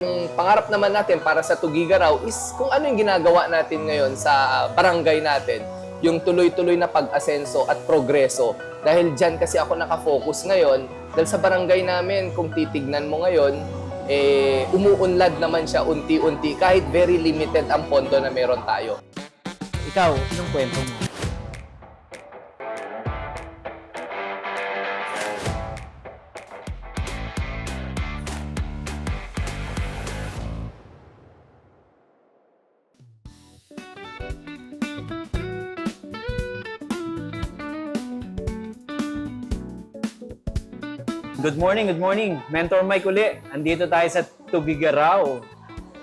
Ang pangarap naman natin para sa Tugigaraw is kung ano yung ginagawa natin ngayon sa barangay natin, yung tuloy-tuloy na pag-asenso at progreso. Dahil dyan kasi ako nakafocus ngayon, dahil sa barangay namin, kung titignan mo ngayon, eh, umuunlad naman siya unti-unti kahit very limited ang pondo na meron tayo. Ikaw, anong kwento mo? Good morning, good morning. Mentor Mike uli. Andito tayo sa Tubigaraw.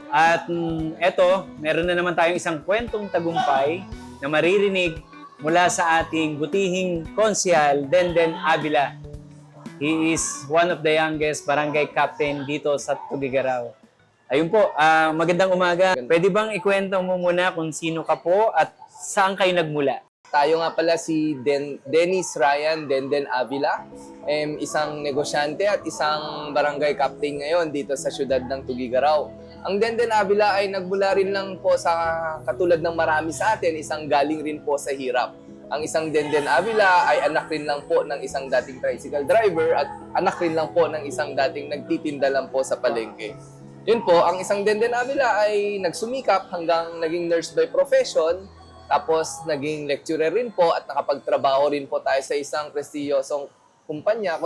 At mm, eto, meron na naman tayong isang kwentong tagumpay na maririnig mula sa ating butihing konsyal, Denden Avila. He is one of the youngest barangay captain dito sa Tubigaraw. Ayun po, ah, magandang umaga. Pwede bang ikwento mo muna kung sino ka po at saan kayo nagmula? Tayo nga pala si Den- Dennis Ryan Denden Avila, em, isang negosyante at isang barangay captain ngayon dito sa syudad ng Tugigaraw. Ang Denden Avila ay nagmula rin lang po sa katulad ng marami sa atin, isang galing rin po sa hirap. Ang isang Denden Avila ay anak rin lang po ng isang dating tricycle driver at anak rin lang po ng isang dating nagtitinda lang po sa palengke. Yun po, ang isang Denden Avila ay nagsumikap hanggang naging nurse by profession tapos, naging lecturer rin po at nakapagtrabaho rin po tayo sa isang prestiyosong kumpanya.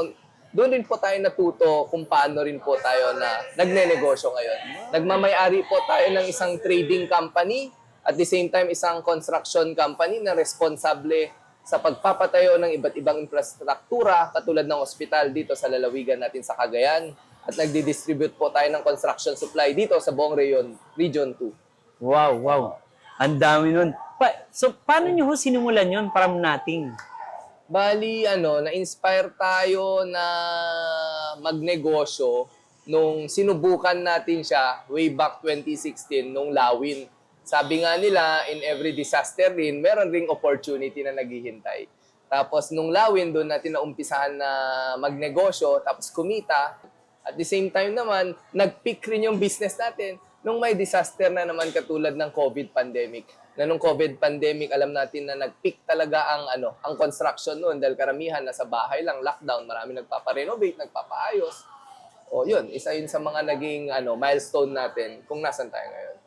Doon rin po tayo natuto kung paano rin po tayo na nagne-negosyo ngayon. Nagmamayari po tayo ng isang trading company at the same time isang construction company na responsable sa pagpapatayo ng iba't ibang infrastruktura katulad ng ospital dito sa lalawigan natin sa Cagayan at nagdi-distribute po tayo ng construction supply dito sa buong region, region 2. Wow, wow. Ang dami nun. Pa- so, paano nyo ho sinimulan yun from nothing? Bali, ano, na-inspire tayo na magnegosyo nung sinubukan natin siya way back 2016 nung Lawin. Sabi nga nila, in every disaster rin, meron ring opportunity na naghihintay. Tapos nung Lawin, doon natin naumpisahan na magnegosyo, tapos kumita. At the same time naman, nag-peak rin yung business natin nung may disaster na naman katulad ng COVID pandemic. Na nung COVID pandemic, alam natin na nag-peak talaga ang ano, ang construction noon dahil karamihan nasa bahay lang, lockdown, marami nagpapa-renovate, nagpapaayos. O yun, isa yun sa mga naging ano, milestone natin kung nasan tayo ngayon.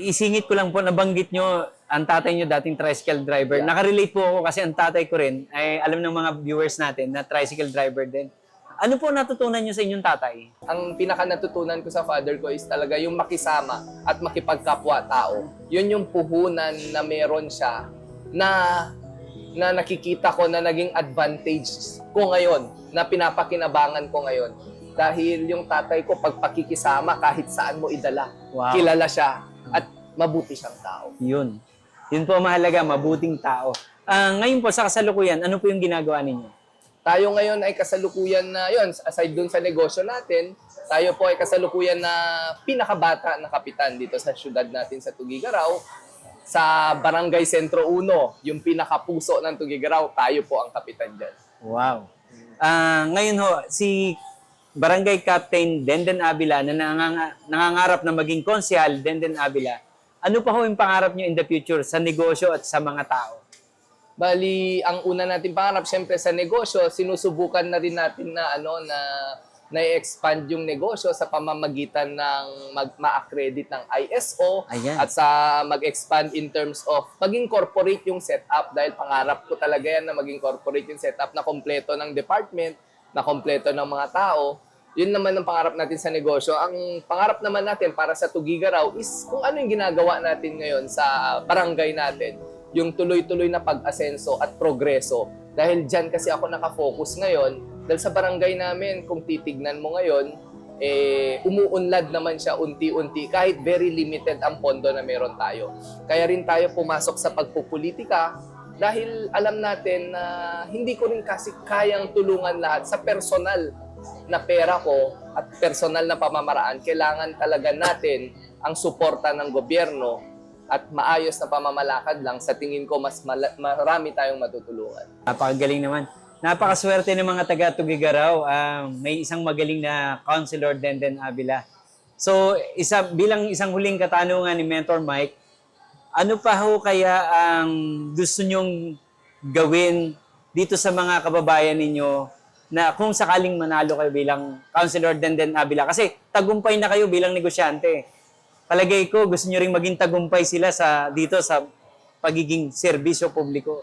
Isingit ko lang po, nabanggit nyo, ang tatay nyo dating tricycle driver. Yeah. Nakarelate po ako kasi ang tatay ko rin, ay alam ng mga viewers natin na tricycle driver din. Ano po natutunan nyo sa inyong tatay? Ang pinaka natutunan ko sa father ko is talaga yung makisama at makipagkapwa-tao. Yun yung puhunan na meron siya na na nakikita ko na naging advantage ko ngayon, na pinapakinabangan ko ngayon. Dahil yung tatay ko, pag pakikisama, kahit saan mo idala, Wow. kilala siya at mabuti siyang tao. Yun. Yun po mahalaga, mabuting tao. Ah, ngayon po sa kasalukuyan, ano po yung ginagawa ninyo? Tayo ngayon ay kasalukuyan na, yun, aside dun sa negosyo natin, tayo po ay kasalukuyan na pinakabata na kapitan dito sa syudad natin sa Tugigaraw. Sa Barangay Sentro 1, yung pinakapuso ng Tugigaraw, tayo po ang kapitan dyan. Wow. Ah, ngayon ho, si Barangay Captain Denden Avila na nanganga- nangangarap na maging konsyal Denden Avila, ano pa ho yung pangarap nyo in the future sa negosyo at sa mga tao? Bali, ang una natin pangarap, syempre sa negosyo, sinusubukan na rin natin na ano na na-expand yung negosyo sa pamamagitan ng mag ma-accredit ng ISO Ayan. at sa mag-expand in terms of maging corporate yung setup dahil pangarap ko talaga yan na maging corporate yung setup na kompleto ng department, na kompleto ng mga tao. Yun naman ang pangarap natin sa negosyo. Ang pangarap naman natin para sa Tugigaraw is kung ano yung ginagawa natin ngayon sa barangay natin yung tuloy-tuloy na pag-asenso at progreso. Dahil dyan kasi ako nakafocus ngayon, dahil sa barangay namin, kung titignan mo ngayon, eh, umuunlad naman siya unti-unti kahit very limited ang pondo na meron tayo. Kaya rin tayo pumasok sa pagpupolitika dahil alam natin na hindi ko rin kasi kayang tulungan lahat sa personal na pera ko at personal na pamamaraan. Kailangan talaga natin ang suporta ng gobyerno at maayos na pamamalakad lang, sa tingin ko mas marami tayong matutulungan. Napakagaling naman. Napakaswerte ng mga taga Tugigaraw. Ah, may isang magaling na counselor Denden Avila. So, isa bilang isang huling katanungan ni Mentor Mike, ano pa ho kaya ang gusto nyong gawin dito sa mga kababayan ninyo na kung sakaling manalo kayo bilang Councilor Denden Avila? Kasi tagumpay na kayo bilang negosyante. Palagay ko, gusto nyo rin maging tagumpay sila sa dito sa pagiging serbisyo publiko.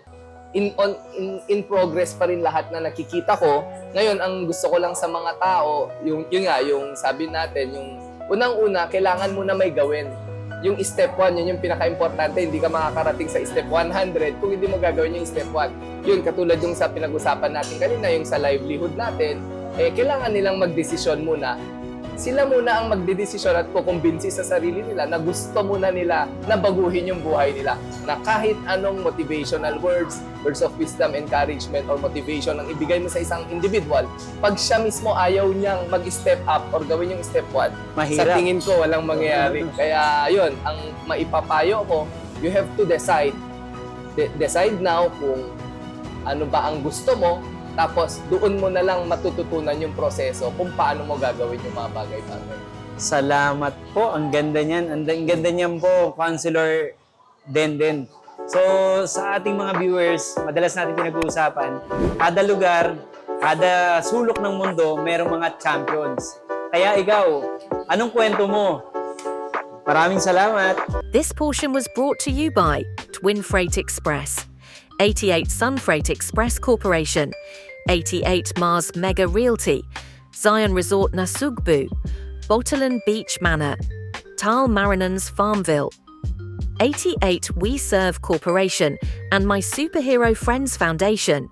in, on, in, in progress pa rin lahat na nakikita ko. Ngayon, ang gusto ko lang sa mga tao, yung, yung nga, yung sabi natin, yung unang-una, kailangan mo na may gawin. Yung step 1, yun yung pinaka-importante. Hindi ka makakarating sa step 100 kung hindi mo gagawin yung step 1. Yun, katulad yung sa pinag-usapan natin kanina, yung sa livelihood natin, eh, kailangan nilang magdesisyon muna sila muna ang magdedesisyon at kukumbinsi sa sarili nila na gusto muna nila na baguhin yung buhay nila. Na kahit anong motivational words, words of wisdom, encouragement, or motivation ang ibigay mo sa isang individual, pag siya mismo ayaw niyang mag-step up or gawin yung step 1, sa Mahirap. tingin ko walang mangyayari. Kaya yun, ang maipapayo ko, you have to decide. De- decide now kung ano ba ang gusto mo, tapos doon mo na lang matututunan yung proseso kung paano mo gagawin yung mga bagay-bagay. Salamat po. Ang ganda niyan. Ang, ang ganda niyan po, Councilor Denden. So, sa ating mga viewers, madalas natin pinag-uusapan, kada lugar, kada sulok ng mundo, merong mga champions. Kaya ikaw, anong kwento mo? Maraming salamat. This portion was brought to you by Twin Freight Express, 88 Sun Freight Express Corporation, 88 Mars Mega Realty, Zion Resort Nasugbu, Bottolin Beach Manor, Tal Marinans Farmville, 88 We Serve Corporation, and my Superhero Friends Foundation.